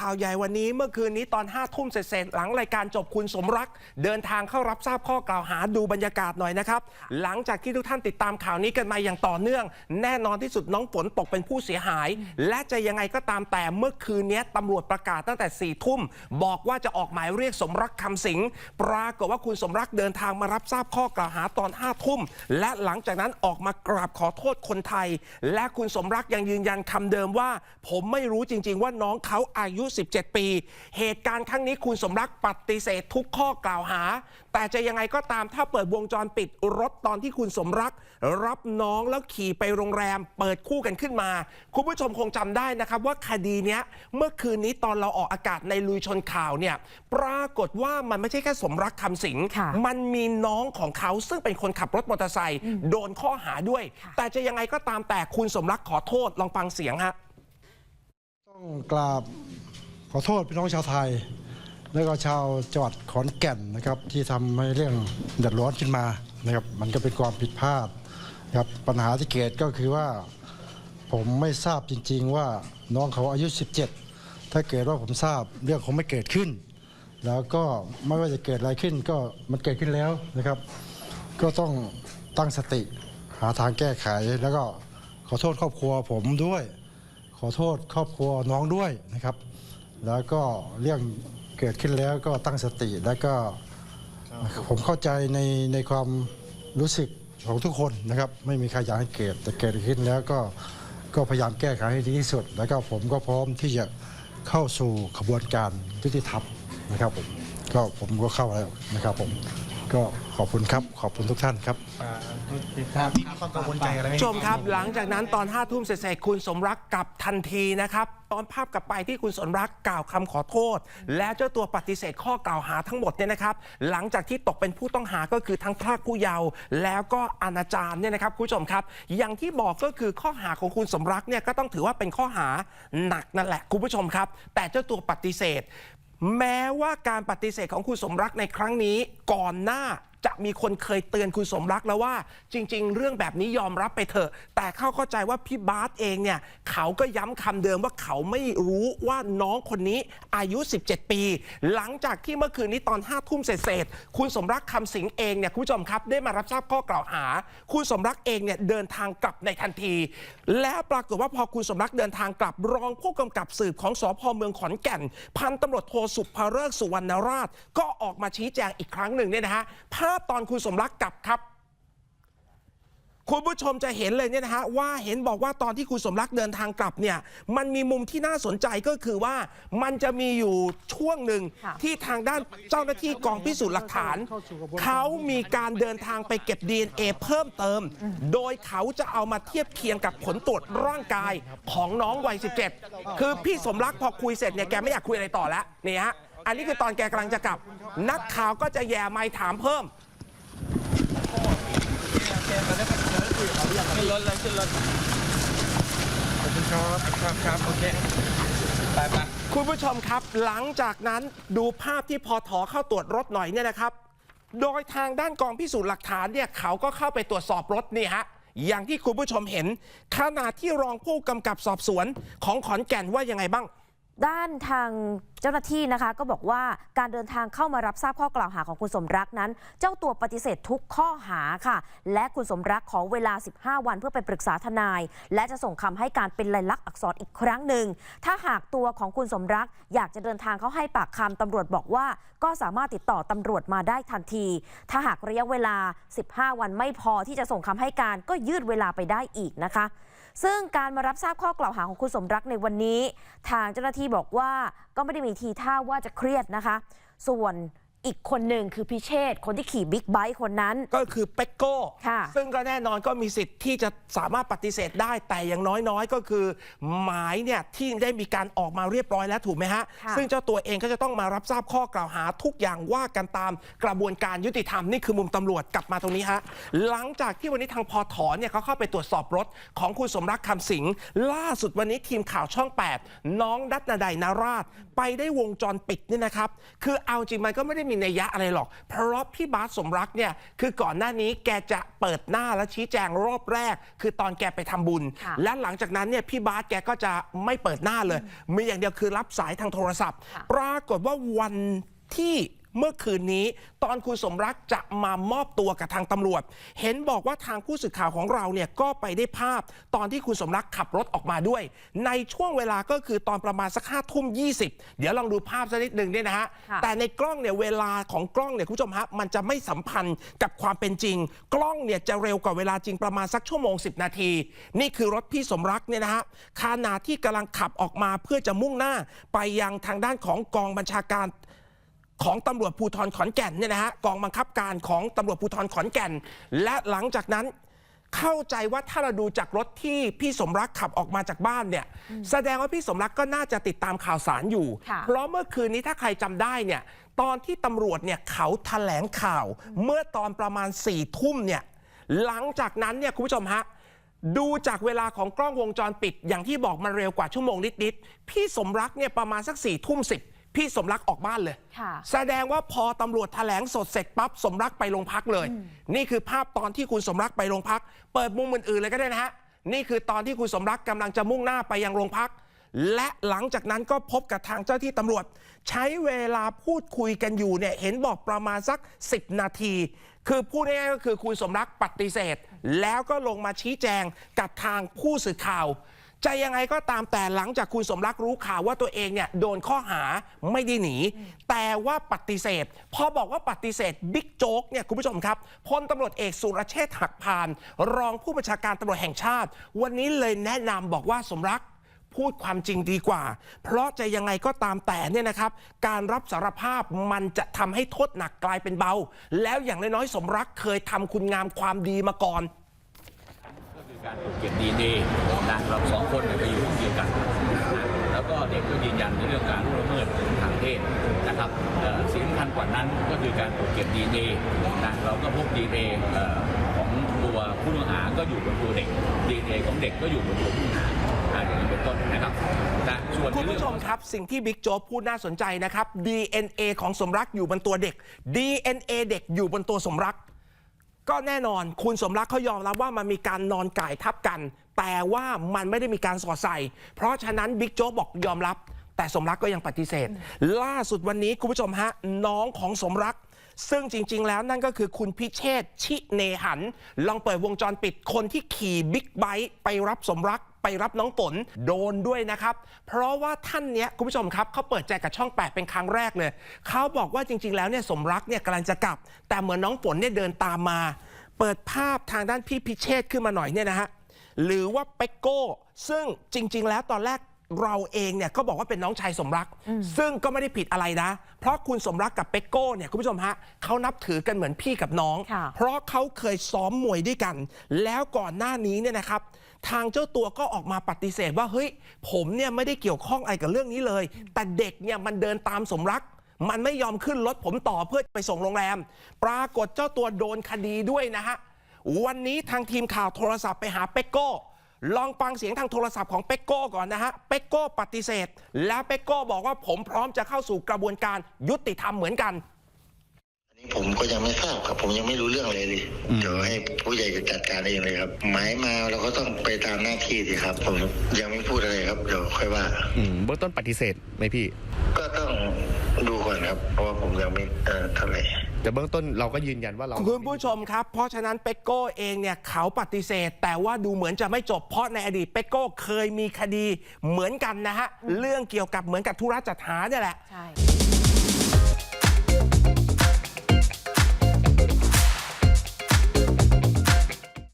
ข่าวใหญ่วันนี้เมื่อคืนนี้ตอน5้าทุ่มเสร็จหลังรายการจบคุณสมรัก เดินทางเข้ารับทราบข้อกล่าวหาดูบรรยากาศหน่อยนะครับ หลังจากที่ทุกท่านติดตามข่าวนี้กันมาอย่างต่อเนื่อง แน่นอนที่สุดน้องฝนตกเป็นผู้เสียหาย และจะยังไงก็ตามแต่เมื่อคืนนี้ตำรวจประกาศตั้งแต่4ี่ทุ่ม บอกว่าจะออกหมายเรียกสมรักคำสิงปรากฏว่าคุณสมรักเดินทางมารับทราบข้อกล่าวหาตอน5้าทุ่ม และหลังจากนั้นออกมากราบขอโทษคนไทย และคุณสมรักยังยืนยันคำเดิมว่า ผมไม่รู้จริง ๆ ว่าน้องเขาอายุ17 ปี เหตุการณ์ครั้งนี้คุณสมรักปฏิเสธทุกข้อกล่าวหา แต่จะยังไงก็ตามถ้าเปิดวงจรปิดรถตอนที่คุณสมรัก รับน้องแล้วขี่ไปโรงแรม เปิดคู่กันขึ้นมา คุณผู้ชมคงจำได้นะครับว่าคดีเนี้ยเมื่อคืนนี้ตอนเราออกอากาศในลุยชนข่าวเนี่ยปรากฏว่ามันไม่ใช่แค่สมรักคำสิงค่ะมันมีน้องของเขาซึ่งเป็นคนขับรถมอเตอร์ไซค์โดนข้อหาด้วย แต่จะยังไงก็ตามแต่คุณสมรักขอโทษลองฟังเสียงฮะต้องกราบ ขอโทษพี่น้องชาวไทย และก็ชาวจังหวัดขอนแก่นนะครับ ที่ทำให้เรื่องเดือดร้อนขึ้นมานะครับ มันก็เป็นความผิดพลาดนะครับปัญหาที่เกิดก็คือว่า ผมไม่ทราบจริง ๆ ว่าน้องเขาอายุ 17 ถ้าเกิดว่าผมทราบเรื่องคงไม่เกิดขึ้น แล้วก็ไม่ว่าจะเกิดอะไรขึ้นก็มันเกิดขึ้นแล้วนะครับ ก็ต้องตั้งสติหาทางแก้ไขแล้วก็ขอโทษครอบครัวผมด้วย ขอโทษครอบครัวน้องด้วยนะครับ แล้วก็เรื่องเกิดขึ้นแล้วก็ตั้งสติแล้วก็ผมเข้าใจในในความรู้สึกของทุกคนนะครับ ไม่มีใครอยากให้เกิดแต่เกิดขึ้นแล้วก็ก็พยายามแก้ไขให้ดีที่สุด แล้วก็ผมก็พร้อมที่จะเข้าสู่ขบวนการยุติธรรมนะครับผมก็ผมก็เข้าแล้วนะครับผม ก็ขอบคุณครับขอบคุณทุกท่านครับ ครับมีความกังวลใจอะไรไหมผู้ชมครับหลังจากนั้นตอน5้าทุ่มเสร็จๆคุณสมรักกลับทันทีนะครับ ตอนภาพกลับไปที่คุณสมรักกล่าวคำขอโทษ และเจ้าตัวปฏิเสธข้อกล่าวหาทั้งหมดเนี่ยนะครับ หลังจากที่ตกเป็นผู้ต้องหาก็คือทั้งพรากผู้เยาว์แล้วก็อนาจารเนี่ยนะครับคุณผู้ชมครับ อย่างที่บอกก็คือข้อหาของคุณสมรักเนี่ยก็ต้องถือว่าเป็นข้อหาหนักนั่นแหละคุณผู้ชมครับ แต่เจ้าตัวปฏิเสธ แม้ว่าการปฏิเสธของคุณสมรักในครั้งนี้ก่อนหน้า จะมีคนเคยเตือนคุณสมรักแล้วว่า จริง ๆ เรื่องแบบนี้ยอมรับไปเถอะ แต่เข้าเข้าใจว่าพี่บาสเองเนี่ยเขาก็ย้ำคำเดิมว่าเขาไม่รู้ว่าน้องคนนี้อายุ 17 ปี หลังจากที่เมื่อคืนนี้ตอน5้าทุ่มเศษๆคุณสมรักคำสิงเองเนี่ยคุณผู้ชมครับได้มารับทราบข้อกล่าวหา คุณสมรักเองเนี่ยเดินทางกลับในทันที แล้วปรากฏว่าพอคุณสมรักเดินทางกลับรองผู้กำกับสืบของสพเมืองขอนแก่น พันตำรวจโทสุภเริกษ์สุวรรณราช ก็ออกมาชี้แจงอีกครั้งหนึ่งเนี่ยนะฮะภาพตอนคุณสมรักกลับครับ คุณผู้ชมจะเห็นเลยเนี่ยนะฮะว่าเห็นบอกว่าตอนที่คุณสมรักเดินทางกลับเนี่ย มันมีมุมที่น่าสนใจก็คือว่ามันจะมีอยู่ช่วงหนึ่งค่ะที่ทางด้านเจ้าหน้าที่กองพิสูจน์หลักฐาน เขามีการเดินทางไปเก็บ DNA เพิ่มเติม โดยเขาจะเอามาเทียบเคียงกับผลตรวจร่างกายของน้องวัย 17 คือพี่สมรักพอคุยเสร็จเนี่ยแกไม่อยากคุยอะไรต่อแล้วนี่ฮะ อันนี้คือตอนแกกำลังจะกลับ นักข่าวก็จะแย่ไมค์ถามเพิ่มขึ้นรถเลยขึ้นรถขอบคุณครับครับครับโอเคไปไปคุณผู้ชมครับ หลังจากนั้นดูภาพที่พอถอเข้าตรวจรถหน่อยเนี่ยนะครับ โดยทางด้านกองพิสูจน์หลักฐานเนี่ยเขาก็เข้าไปตรวจสอบรถนี่ฮะอย่างที่คุณผู้ชมเห็นขณะที่รองผู้กำกับสอบสวนของขอนแก่นว่ายังไงบ้าง ด้านทางเจ้าหน้าที่นะคะก็บอกว่าการเดินทางเข้ามารับทราบข้อกล่าวหาของคุณสมรักนั้น เจ้าตัวปฏิเสธทุกข้อหาค่ะ และคุณสมรักขอเวลา 15 วันเพื่อไปปรึกษาทนาย และจะส่งคำให้การเป็นลายลักษณ์อักษรอีกครั้งหนึ่ง ถ้าหากตัวของคุณสมรักอยากจะเดินทางเข้าให้ปากคำตำรวจบอกว่า ก็สามารถติดต่อตำรวจมาได้ทันที ถ้าหากระยะเวลา 15 วันไม่พอที่จะส่งคำให้การก็ยืดเวลาไปได้อีกนะคะ ซึ่งการมารับทราบข้อกล่าวหาของคุณสมรักในวันนี้ ทางเจ้าหน้าที่บอกว่าก็ไม่ได้มีทีท่าว่าจะเครียดนะคะ ส่วน อีกคนหนึ่งคือพิเชษฐ์คนที่ขี่บิ๊กไบค์คนนั้น ก็คือเป็กโก้ ค่ะซึ่งก็แน่นอนก็มีสิทธิ์ที่จะสามารถปฏิเสธได้แต่อย่างน้อยๆ ก็คือ หมายเนี่ยที่ได้มีการออกมาเรียบร้อยแล้วถูกไหมฮะ ค่ะ ซึ่งเจ้าตัวเองก็จะต้องมารับทราบข้อกล่าวหาทุกอย่างว่ากันตามกระบวนการยุติธรรมนี่คือมุมตำรวจกลับมาตรงนี้ฮะ หลังจากที่วันนี้ทางพอถอนเนี่ยเขาเข้าไปตรวจสอบรถของคุณสมรักคำสิงล่าสุดวันนี้ทีมข่าวช่อง 8 น้องดัตนาไดนาราช ไปได้วงจรปิดเนี่ยนะครับ คือเอาจริงมันก็ไม่ได้มีนัยยะอะไรหรอก เพราะพี่บาสสมรักเนี่ยคือก่อนหน้านี้แกจะเปิดหน้าและชี้แจงรอบแรก คือตอนแกไปทำบุญค่ะและหลังจากนั้นเนี่ยพี่บาสแกก็จะไม่เปิดหน้าเลย มีอย่างเดียวคือรับสายทางโทรศัพท์ค่ะปรากฏว่าวันที่ เมื่อคืนนี้ ตอนคุณสมรักจะมามอบตัวกับทางตำรวจ เห็นบอกว่าทางผู้สื่อข่าวของเราเนี่ยก็ไปได้ภาพ ตอนที่คุณสมรักขับรถออกมาด้วย ในช่วงเวลาก็คือตอนประมาณสักห้าทุ่มยีเดี๋ยวลองดูภาพสักนิดหนึ่งเนี่ยนะฮะค่ะแต่ในกล้องเนี่ยเวลาของกล้องเนี่ยคุณผู้ชมฮะมันจะไม่สัมพันธ์กับความเป็นจริง กล้องเนี่ยจะเร็วกว่าเวลาจริงประมาณสักชั่วโมง 10 นาที นี่คือรถพี่สมรักเนี่ยนะฮะขณะที่กำลังขับออกมาเพื่อจะมุ่งหน้าไปยังทางด้านของกองบัญชาการ ของตำรวจภูธรขอนแก่นเนี่ยนะฮะกองบังคับการของตำรวจภูธรขอนแก่น และหลังจากนั้นเข้าใจว่าถ้าเราดูจากรถที่พี่สมรักขับออกมาจากบ้านเนี่ย แสดงว่าพี่สมรักก็น่าจะติดตามข่าวสารอยู่ค่ะเพราะเมื่อคืนนี้ถ้าใครจำได้เนี่ย ตอนที่ตำรวจเนี่ยเขาแถลงข่าว เมื่อตอนประมาณ4ี่ทุ่มเนี่ยหลังจากนั้นเนี่ยคุณผู้ชมฮะดูจากเวลาของกล้องวงจรปิด อย่างที่บอกมันเร็วกว่าชั่วโมงนิดๆพี่สมรักเนี่ยประมาณสักสี่ทุ่มสิบ พี่สมรักออกบ้านเลยค่ะแสดงว่าพอตำรวจแถลงสดเสร็จปั๊บสมรักไปโรงพักเลย นี่คือภาพตอนที่คุณสมรักไปโรงพัก เปิดมุมอื่นๆเลยก็ได้นะฮะ นี่คือตอนที่คุณสมรักกำลังจะมุ่งหน้าไปยังโรงพัก และหลังจากนั้นก็พบกับทางเจ้าที่ตำรวจ ใช้เวลาพูดคุยกันอยู่เนี่ยเห็นบอกประมาณสัก 10 นาที คือพูดง่ายๆก็คือคุณสมรักปฏิเสธ แล้วก็ลงมาชี้แจงกับทางผู้สื่อข่าว จะยังไงก็ตามแต่หลังจากคุณสมรักรู้ข่าวว่าตัวเองเนี่ยโดนข้อหาไม่ได้หนี แต่ว่าปฏิเสธ พอบอกว่าปฏิเสธบิ๊กโจ๊กเนี่ยคุณผู้ชมครับพลตำรวจเอกสุรเชษฐ์หักพาน รองผู้บัญชาการตำรวจแห่งชาติ วันนี้เลยแนะนำบอกว่าสมรักพูดความจริงดีกว่า เพราะจะยังไงก็ตามแต่เนี่ยนะครับ การรับสารภาพมันจะทำให้โทษหนักกลายเป็นเบา แล้วอย่างน้อยๆสมรักเคยทำคุณงามความดีมาก่อน การตรวจเก็บดีเอ็นนะเราสองคนเนี่ยไปอยู่ห้องเดียวกันนะแล้วก็เด็กก็ยืนยันในเรื่องการล่วงละเมิดทางเพศนะครับสิ่งสำคัญกว่านั้นก็คือการตรวจเก็บดีเอ็นนะเราก็พบดีเอ็นของตัวผู้ต้องหาก็อยู่บนตัวเด็กดีเอ็นของเด็กก็อยู่บนตัวผู้ต้องหาอย่างนี้เป็นต้นนะครับคุณผู้ชมครับ สิ่งที่บิ๊กโจ๊กพูดน่าสนใจนะครับ DNA ของสมรักอยู่บนตัวเด็ก DNA เด็กอยู่บนตัวสมรัก ก็แน่นอนคุณสมรักเขายอมรับว่ามันมีการนอนก่ายทับกัน แต่ว่ามันไม่ได้มีการสอดใส่ เพราะฉะนั้นบิ๊กโจ๊กบอกยอมรับ แต่สมรักก็ยังปฏิเสธ ล่าสุดวันนี้คุณผู้ชมฮะน้องของสมรัก ซึ่งจริง ๆ แล้วนั่นก็คือคุณพิเชษชิเนหัน ลองเปิดวงจรปิดคนที่ขี่บิ๊กไบค์ไปรับสมรักไปรับน้องฝนโดนด้วยนะครับ เพราะว่าท่านเนี้ยคุณผู้ชมครับเขาเปิดใจกับช่อง 8 เป็นครั้งแรกเลยเขาบอกว่าจริง ๆ แล้วเนี่ยสมรักเนี่ยกำลังจะกลับ แต่เหมือนน้องฝนเนี่ยเดินตามมา เปิดภาพทางด้านพี่พิเชษขึ้นมาหน่อยเนี่ยนะฮะหรือว่าเป็กโก้ซึ่งจริง ๆ แล้วตอนแรก เราเองเนี่ยก็บอกว่าเป็นน้องชายสมรัก ซึ่งก็ไม่ได้ผิดอะไรนะ เพราะคุณสมรักกับเป็กโก้เนี่ยคุณผู้ชมฮะเขานับถือกันเหมือนพี่กับน้องค่ะเพราะเขาเคยซ้อมมวยด้วยกัน แล้วก่อนหน้านี้เนี่ยนะครับ ทางเจ้าตัวก็ออกมาปฏิเสธว่าเฮ้ย ผมเนี่ยไม่ได้เกี่ยวข้องอะไรกับเรื่องนี้เลย แต่เด็กเนี่ยมันเดินตามสมรักมันไม่ยอมขึ้นรถผมต่อเพื่อไปส่งโรงแรม ปรากฏเจ้าตัวโดนคดีด้วยนะฮะวันนี้ทางทีมข่าวโทรศัพท์ไปหาเป็กโก้ ลองฟังเสียงทางโทรศัพท์ของเป็กโก้ก่อนนะฮะ เป็กโก้ปฏิเสธ แล้วเป็กโก้บอกว่าผมพร้อมจะเข้าสู่กระบวนการยุติธรรมเหมือนกันอันนี้ผมก็ยังไม่ทราบครับ ผมยังไม่รู้เรื่องอะไรเลยเดี๋ยวให้ผู้ใหญ่จัดการเองเลยครับ หมายมาเราก็ต้องไปตามหน้าที่สิครับ ผมยังไม่พูดอะไรครับเดี๋ยวค่อยว่าอืมเบื้องต้นปฏิเสธไหมพี่ ก็ต้องดูก่อนครับ เพราะว่าผมยังไม่เอ่อเท่าไหร่ แต่เบื้องต้นเราก็ยืนยันว่าเรา คุณผู้ชมครับ เพราะฉะนั้นเป็กโก้เองเนี่ยเขาปฏิเสธ แต่ว่าดูเหมือนจะไม่จบเพราะในอดีตเป็กโก้เคยมีคดีเหมือนกันนะฮะ เรื่องเกี่ยวกับเหมือนกับธุระจัดหาเนี่ยแหละใช่